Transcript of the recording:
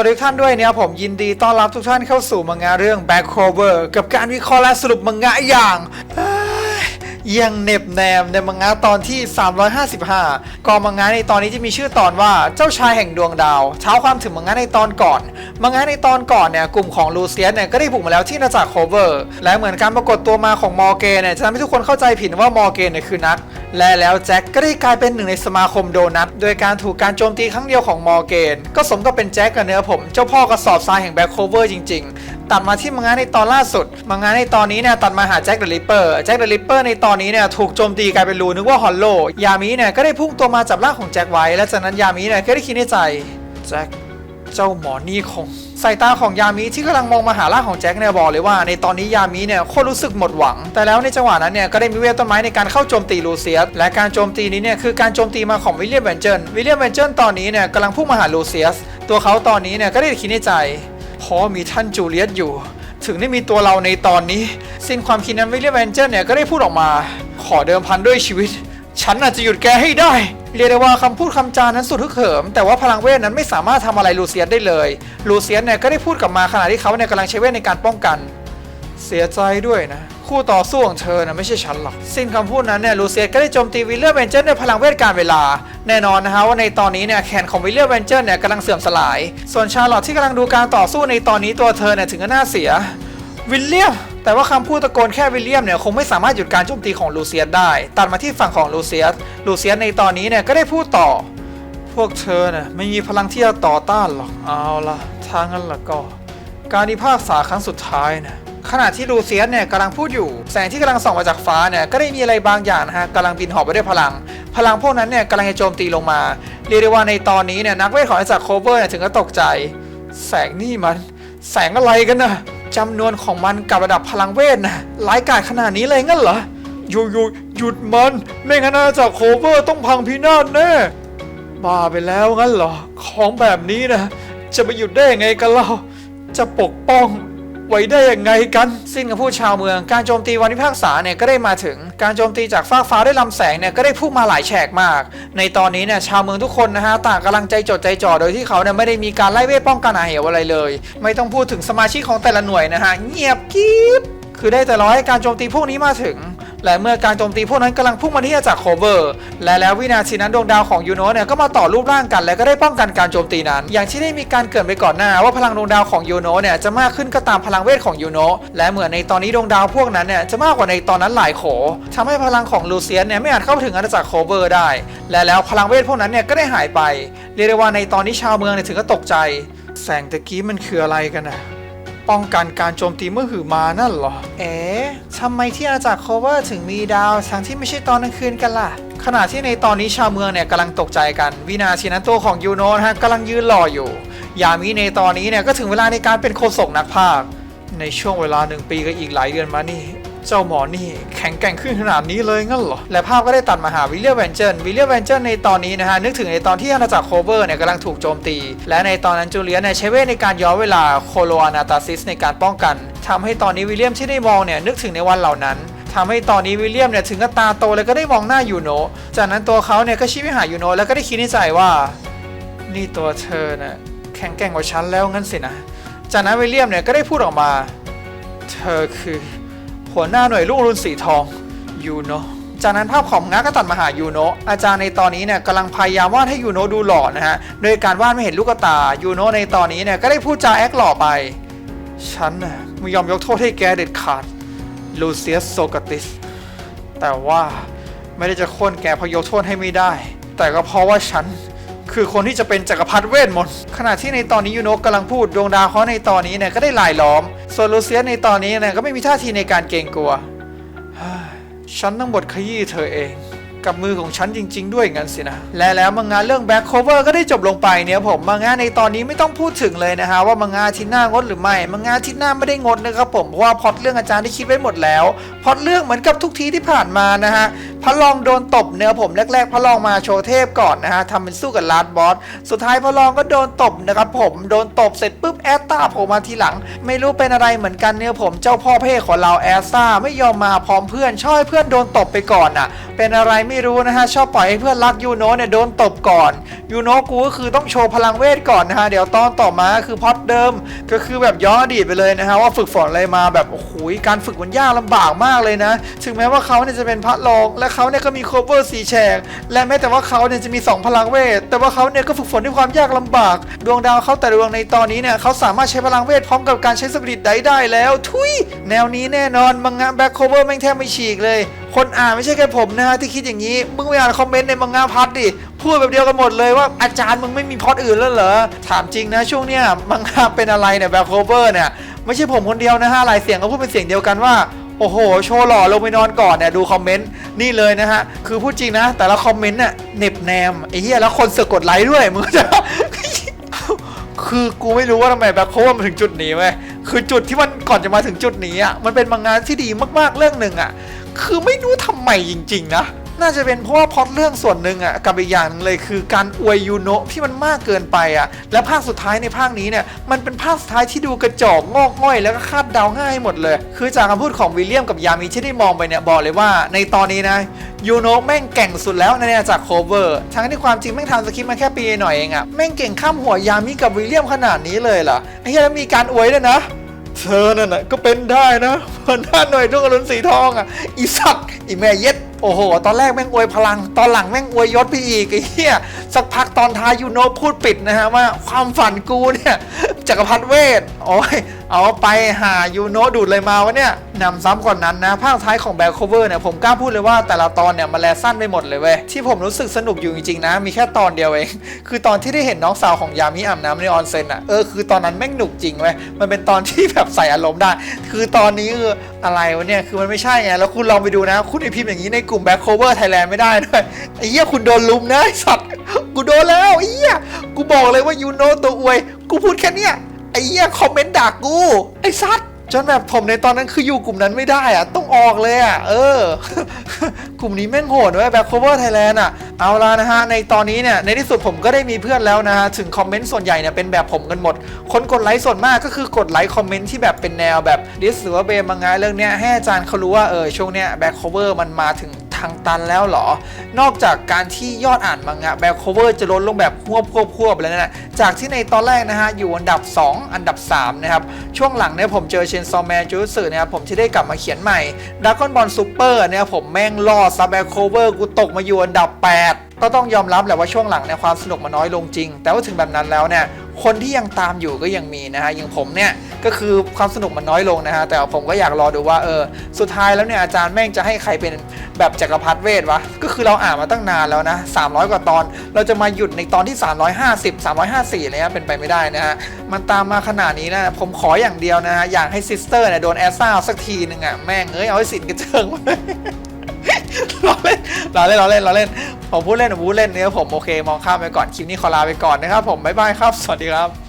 วัสดีทุกท่านด้วยเนี่ยผมยินดีต้อนรับทุกท่านเข้าสู่มังงะเรื่อง Back Cover กับการวิเคราะห์และสรุปมังงะอย่าง ยังเน็บแนมในมังงะตอนที่ 355 กองมังงะในตอนนี้จะมีชื่อตอนว่าเจ้าชายแห่งดวงดาวเท้าความถึงมังงะในตอนก่อน มังงะในตอนก่อนเนี่ยกลุ่มของลูเซียสเนี่ยก็ได้บุกมาแล้วที่นาจากโคเวอร์ และเหมือนการปรากฏตัวมาของมอร์เกนเนี่ยจะทำให้ทุกคนเข้าใจผิดว่ามอร์เกนเนี่ยคือนัทและแล้วแจ็คก็ได้กลายเป็นหนึ่งในสมาคมโดนัทโดยการถูกการโจมตีครั้งเดียวของมอร์เกนก็สมกับเป็นแจ็คกับเนื้อผมเจ้าพ่อกระสอบทรายแห่งแบ็คโคเวอร์จริงๆ ตัดมาที่มังงะในตอนล่าสุด มังงะในตอนนี้เนี่ยตัดมาหาแจ็คเดอะริปเปอร์ แจ็คเดอะริปเปอร์ในตอนนี้เนี่ยถูกโจมตีกลายเป็นรูนึกว่าฮอลโล ยามิเนี่ยก็ได้พุ่งตัวมาจับร่างของแจ็คไว้ และจากนั้นยามิเนี่ยก็ได้คิดในใจแจ็คเจ้าหมอนี่คงสายตาของยามิที่กำลังมองมาหาร่างของแจ็คเนี่ยบอกเลยว่า ในตอนนี้ยามิเนี่ยโคตรรู้สึกหมดหวัง แต่แล้วในจังหวะนั้นเนี่ยก็ได้มีเวทต้นไม้ในการเข้าโจมตีลูเซียสและการโจมตีนี้เนี่ยคือการโจมตีมาของวิลเลียมแวนเจนวิลเลียมแวนเจนตอนนี้เนี่ยกำลังพุ่งมาหาลูเซียสตัวเขาตอนนี้เนี่ยก็ได้คิดในใจ เพราะมีท่านจูเลียตอยู่ ถึงได้มีตัวเราในตอนนี้ สิ้นความคิดนั้นวิลเลียมแวนเจอร์เนี่ยก็ได้พูดออกมา ขอเดิมพันด้วยชีวิต ฉันอาจจะหยุดแกให้ได้ เรียกได้ว่าคำพูดคำจานั้นสุดฮึกเหิม แต่ว่าพลังเวทนั้นไม่สามารถทำอะไรลูเซียนได้เลย ลูเซียนเนี่ยก็ได้พูดกลับมาขณะที่เขาเนี่ยกำลังใช้เวทในการป้องกัน เสียใจด้วยนะ คู่ต่อสู้ของเธอนะไม่ใช่ฉันหรอก สิ้นคำพูดนั้นเนี่ยลูเซียสก็ได้โจมตีวิลเลียมเวนเจนด้วยพลังเวทการเวลา แน่นอนนะฮะว่าในตอนนี้เนี่ยแขนของวิลเลียมเวนเจนเนี่ยกำลังเสื่อมสลาย ส่วนชาร์ลอตที่กำลังดูการต่อสู้ในตอนนี้ตัวเธอเนี่ยถึงกับหน้าเสียวิลเลียมแต่ว่าคำพูดตะโกนแค่วิลเลียมเนี่ยคงไม่สามารถหยุดการโจมตีของลูเซียสได้ ตัดมาที่ฝั่งของลูเซียสลูเซียสในตอนนี้เนี่ยก็ได้พูดต่อ พวกเธอน่ะไม่มีพลังที่จะต่อต้านหรอกเอาละถ้างนั้นละก็ การพิพากษาครั้งสุดท้ายนะ ขณะที่ลูเซียสเนี่ยกำลังพูดอยู่ แสงที่กำลังส่องมาจากฟ้าเนี่ยก็ได้มีอะไรบางอย่างนะฮะกำลังบินหอบไปด้วยพลัง พลังพวกนั้นเนี่ยกำลังจะโจมตีลงมา เรียกได้ว่าในตอนนี้เนี่ยนักเวทของอาจารย์โคเวอร์เนี่ยถึงก็ตกใจ แสงนี่มัน แสงอะไรกันนะจำนวนของมันกับระดับพลังเวทนะร้ายกาจขนาดนี้เลยงั้นเหรอหยุดหยุดหยุดมันไม่งั้นอาจารโคเวอร์ต้องพังพินาศแน่บ้าไปแล้วงั้นเหรอ ของแบบนี้นะ จะไปหยุดได้ยังไงกันเล่าจะปกป้อง ไว้ได้ยังไงกัน สิ้นกับผู้ชาวเมือง การโจมตีวันพิพากษาเนี่ยก็ได้มาถึง การโจมตีจากฟ้ากฟ้าด้วยลำแสงเนี่ยก็ได้พุ่งมาหลายแฉกมาก ในตอนนี้เนี่ยชาวเมืองทุกคนนะฮะต่างกำลังใจจดใจจ่อโดยที่เขาเนี่ยไม่ได้มีการไล่เวทป้องกันอาเหวอะไรเลย ไม่ต้องพูดถึงสมาชิกของแต่ละหน่วยนะฮะเงียบกิ๊บคือได้แต่รอให้การโจมตีพวกนี้มาถึง และเมื่อการโจมตีพวกนั้นกำลังพุ่งมาที่อาจากโคเวอร์ และแล้ววินาทีนั้นดวงดาวของยูโนเนี่ยก็มาต่อรูปร่างกัน และก็ได้ป้องกันการโจมตีนั้น อย่างที่ได้มีการเกิดไปก่อนหน้า ว่าพลังดวงดาวของยูโนเนี่ยจะมากขึ้นก็ตามพลังเวทของยูโนและเหมือนในตอนนี้ดวงดาวพวกนั้นเนี่ยจะมากกว่าในตอนนั้นหลายโขทำให้พลังของลูเซียนเนี่ยไม่อาจเข้าถึงอาณาจักรโคเวอร์ได้ และแล้วพลังเวทพวกนั้นเนี่ยก็ได้หายไป เรียกได้ว่าในตอนนี้ชาวเมืองเนี่ยถึงก็ตกใจ แสงตะกี้มันคืออะไรกันนะป้องกันการโจมตีเมื่อหือมานั่นหรอ เอ๊ ทำไมที่อาณาจักรโคเวอร์ถึงมีดาวทั้งที่ไม่ใช่ตอนกลางคืนกันล่ะ ขณะที่ในตอนนี้ชาวเมืองเนี่ยกำลังตกใจกัน วินาทีนั้นตัวของยูโนะฮะกำลังยืนรออยู่ ยามิในตอนนี้เนี่ยก็ถึงเวลาในการเป็นโคศกนักพากในช่วงเวลาหนึ่งปีกับอีกหลายเดือนมานี่ เจ้าหมอนี่แข็งแกร่งขึ้นขนาดนี้เลยงั้นเหรอ และภาพก็ได้ตัดมาหาวิลเลียมแวนเจนวิลเลียมแวนเจนในตอนนี้นะฮะ นึกถึงในตอนที่อาณาจักรโคเวอร์เนี่ยกำลังถูกโจมตี และในตอนนั้นจูเลียนเนี่ยใช้เวทในการย้อนเวลาโคโลอานาตาซิสในการป้องกันทำให้ตอนนี้วิลเลียมที่ได้มองเนี่ยนึกถึงในวันเหล่านั้นทำให้ตอนนี้วิลเลียมเนี่ยถึงกับตาโตแล้วก็ได้มองหน้ายูโน จากนั้นตัวเขาเนี่ยก็ชี้ไปหายูโนแล้วก็ได้คิดในใจว่า นี่ตัวเธอน่ะแข็งแกร่งกว่าฉันแล้วงั้นสินะ จากนั้นวิลเลียมเนี่ยก็ได้พูดออกมา เธอคือ หัวหน้าหน่วยลูกรุนสีทองยูโนะจากนั้นภาพของงาก็ตัดมาหายูโนะอาจารย์ในตอนนี้เนี่ยกำลังพยายามวาดให้ยูโนะดูหล่อนะฮะโดยการวาดไม่เห็นลูกตายูโนะในตอนนี้เนี่ยก็ได้พูดจาแอคหล่อไป ฉันน่ะไม่ยอมยกโทษให้แกเด็ดขาดลูเซียสโซกติสแต่ว่าไม่ได้จะโค่นแกเพราะยกโทษให้ไม่ได้ แต่ก็เพราะว่าฉัน คือคนที่จะเป็นจักรพรรดิเวทมนต์ขณะที่ในตอนนี้ยูโนะกำลังพูดดวงดาวเขาในตอนนี้เนี่ยก็ได้ลายล้อมส่วนลูเซียสในตอนนี้เนี่ยก็ไม่มีท่าทีในการเกรงกลัวเฮ้ยฉันต้องบทขยี้เธอเอง กับมือของฉันจริง ๆ ด้วยงั้นสินะ และแล้วมังงะเรื่องแบ็คโคเวอร์ก็ได้จบลงไปเนี่ยผมมังงะในตอนนี้ไม่ต้องพูดถึงเลยนะฮะว่ามังงะทิตย์หน้างดหรือไม่มังงะทิตย์หน้าไม่ได้งดนะครับผมเพราะว่าพอตเรื่องอาจารย์ได้คิดไว้หมดแล้วพอตเรื่องเหมือนกับทุกทีที่ผ่านมานะฮะ พระรองโดนตบเนื้อผมแรกๆ พระรองมาโชว์เทพก่อนนะฮะทำเป็นสู้กับลาดบอส สุดท้ายพระรองก็โดนตบนะครับผม โดนตบเสร็จปุ๊บแอสตาโผล่มาทีหลัง ไม่รู้เป็นอะไรเหมือนกันเนี่ยผมเจ้าพ่อเพ่ของเราแอสตาไม่ยอมมาพร้อมเพื่อนชอบให้เพื่อนโดนตบไปก่อนอะ เป็นอะไรไม่รู้นะฮะชอบปล่อยให้เพื่อนรักยูโนะเนี่ยโดนตบก่อนยูโนะกูก็คือต้องโชว์พลังเวทก่อนนะฮะเดี๋ยวตอนต่อมาคือพอดเดิม ก็คือแบบย้อนอดีตไปเลยนะฮะว่าฝึกฝนอะไรมาแบบโอ้โหการฝึกมันยากลำบากมากเลยนะ ถึงแม้ว่าเขาเนี่ยจะเป็นพระรองและเขาเนี่ยก็มีโคเวอร์สีแฉก และแม้แต่ว่าเขาเนี่ยจะมี 2 พลังเวท แต่ว่าเขาเนี่ยก็ฝึกฝนด้วยความยากลำบาก ดวงดาวเขาแต่ดวงในตอนนี้เนี่ยเขาสามารถใช้พลังเวทพร้อมกับการใช้สปิริตได้ได้แล้ว ทุย แนวนี้แน่นอนมังงะแบ็คโคเวอร์แม่งแทบไม่ฉีกเลย คนอ่านไม่ใช่แค่ผมนะฮะที่คิดอย่างนี้ มึงไปอ่านคอมเมนต์ในมังงะพัดดิพูดแบบเดียวกันหมดเลยว่าอาจารย์มึงไม่มีพอดอื่นแล้วเหรอถามจริงนะช่วงเนี้ยมังงะเป็นอะไรเนี่ยแบ็คโคเวอร์เนี่ยไม่ใช่ผมคนเดียวนะฮะหลายเสียงก็พูดเป็นเสียงเดียวกันว่า โอ้โห โชว์หล่อลงไปนอนก่อนเนี่ยดูคอมเมนต์นี่เลยนะฮะ คือพูดจริงนะ แต่ละคอมเมนต์เนี่ยเน็บแนมไอ้เหี้ยแล้วคนเสือกกดไลค์ด้วยมึงจะคือกูไม่รู้ว่าทำไมแบ็คโคเวอร์มาถึงจุดนี้เว้ยคือจุดที่มันก่อนจะมาถึงจุดนี้อะมันเป็นมังงานที่ดีมากๆเรื่องหนึ่งอะ คือไม่รู้ทำไมจริง ๆ นะ น่าจะเป็นเพราะว่าพล็อตเรื่องส่วนหนึ่งอะกับอีกอย่างหนึงเลยคือการอวยยูโนะที่มันมากเกินไปอะและภาคสุดท้ายในภาคนี้เนี่ยมันเป็นภาคสุดท้ายที่ดูกระจอกงอกง่อยแล้วก็คาดเดาง่ายหมดเลย คือจากคำพูดของวิลเลียมกับยามีที่ได้มองไปเนี่ยบอกเลยว่าในตอนนี้นะยูโนะแม่งเก่งสุดแล้วในอาณาจักรโคเวอร์ทั้งที่ความจริงแม่งทำสคริปต์มาแค่ปีหน่อยเองอะแม่งเก่งข้ามหัวยามีกับวิลเลียมขนาดนี้เลยเหรอไอ้เหี้ยแล้วมีการอวยด้วยนะ เธอนั่นน่ะก็เป็นได้นะพันด้านหน่วยดวงอรุณสีทองอะอีสัตว์อีแม่เย็ด โอ้โห ตอนแรกแม่งอวยพลัง ตอนหลังแม่งอวยยศไปอีกไอ้เหี้ย สักพักตอนท้ายยูโนพูดปิดนะฮะว่าความฝันกูเนี่ยจักรพรรดิเวท โอ้ย เอาไปหายูโนดูดเลยมาวะเนี่ยนำซ้ำก่อนนั้นนะภาคท้ายของแบลโคเวอร์เนี่ยผมกล้าพูดเลยว่าแต่ละตอนเนี่ยมันแลสั้นไปหมดเลยเว้ยที่ผมรู้สึกสนุกอยู่จริงๆนะ มีแค่ตอนเดียวเองคือตอนที่ได้เห็นน้องสาวของยามิอาบน้ำในออนเซ็นอะเออคือตอนนั้นแม่งหนุกจริงเว้ยมันเป็นตอนที่แบบใส่อารมณ์ได้ คือตอนนี้คืออะไรวะเนี่ยคือมันไม่ใช่ไงแล้วคุณลองไปดูนะ คุณไอพิมพ์อย่างนี้ในกลุ่มแบ็คโคเวอร์ไทยแลนด์ไม่ได้ด้วยไอ้เหี้ยคุณโดนลุมนะสัตว์กูโดนแล้วไอ้เหี้ยกูบอกเลยว่ายูโนตัวอวยกูพูดแค่เนี้ย ไอ้เหี้ยคอมเมนต์ด่ากู ไอ้สัตว์จนแบบผมในตอนนั้นคืออยู่กลุ่มนั้นไม่ได้อะต้องออกเลยอะเออ กลุ่มนี้แม่งโหดเว้ยแบ็คโคเวอร์ไทยแลนด์อะเอาละนะฮะ ในตอนนี้เนี่ย ในที่สุดผมก็ได้มีเพื่อนแล้วนะฮะ ถึงคอมเมนต์ส่วนใหญ่เนี่ย เป็นแบบผมกันหมด คนกดไลค์ส่วนมากก็คือกดไลค์คอมเมนต์ที่แบบเป็นแนวแบบดิสหรือว่าเบมังงะเรื่องเนี้ยให้อาจารย์เขารู้ว่าเออช่วงเนี้ยแบ็คโคเวอร์มันมาถึง ทางตันแล้วเหรอ นอกจากการที่ยอดอ่านมังงะแบ็คโคเวอร์จะลดลงแบบควบควบควบแล้วนะจากที่ในตอนแรกนะฮะอยู่อันดับ 2 อันดับ 3 นะครับ ช่วงหลังเนี่ยผมเจอเชนซอมแมนจูสึนะครับผมที่ได้กลับมาเขียนใหม่ดักกอนบอลซูเปอร์เนี่ยผมแม่งล่อซับแบ็คโคเวอร์กูตกมาอยู่อันดับ 8 ก็ต้องยอมรับแหละว่าช่วงหลังเนี่ยความสนุกมันน้อยลงจริง แต่ว่าถึงแบบนั้นแล้วเนี่ย คนที่ยังตามอยู่ก็ยังมีนะฮะอย่างผมเนี่ยก็คือความสนุกมันน้อยลงนะฮะแต่ผมก็อยากรอดูว่าเออสุดท้ายแล้วเนี่ยอาจารย์แม่งจะให้ใครเป็นแบบจักรพรรดิเวทวะก็คือเราอ่านมาตั้งนานแล้วนะ300 กว่าตอน เราจะมาหยุดในตอนที่ 350 354อะไรเงี้ยเป็นไปไม่ได้นะฮะมันตามมาขนาดนี้นะผมขออย่างเดียวนะฮะอยากให้ซิสเตอร์เนี่ยโดนแอสซ่าสักทีหนึ่งอะแม่งเอ้ยเอาให้สินกระเจิงมาเลยล้อเล่นล้อเล่นล้อเล่นล้อเล่น ผมพูดเล่นผมพูดเล่นเนี่ยผมโอเคมองข้ามไปก่อนคลิปนี้ขอลาไปก่อนนะครับผมบ๊ายบายครับ สวัสดีครับ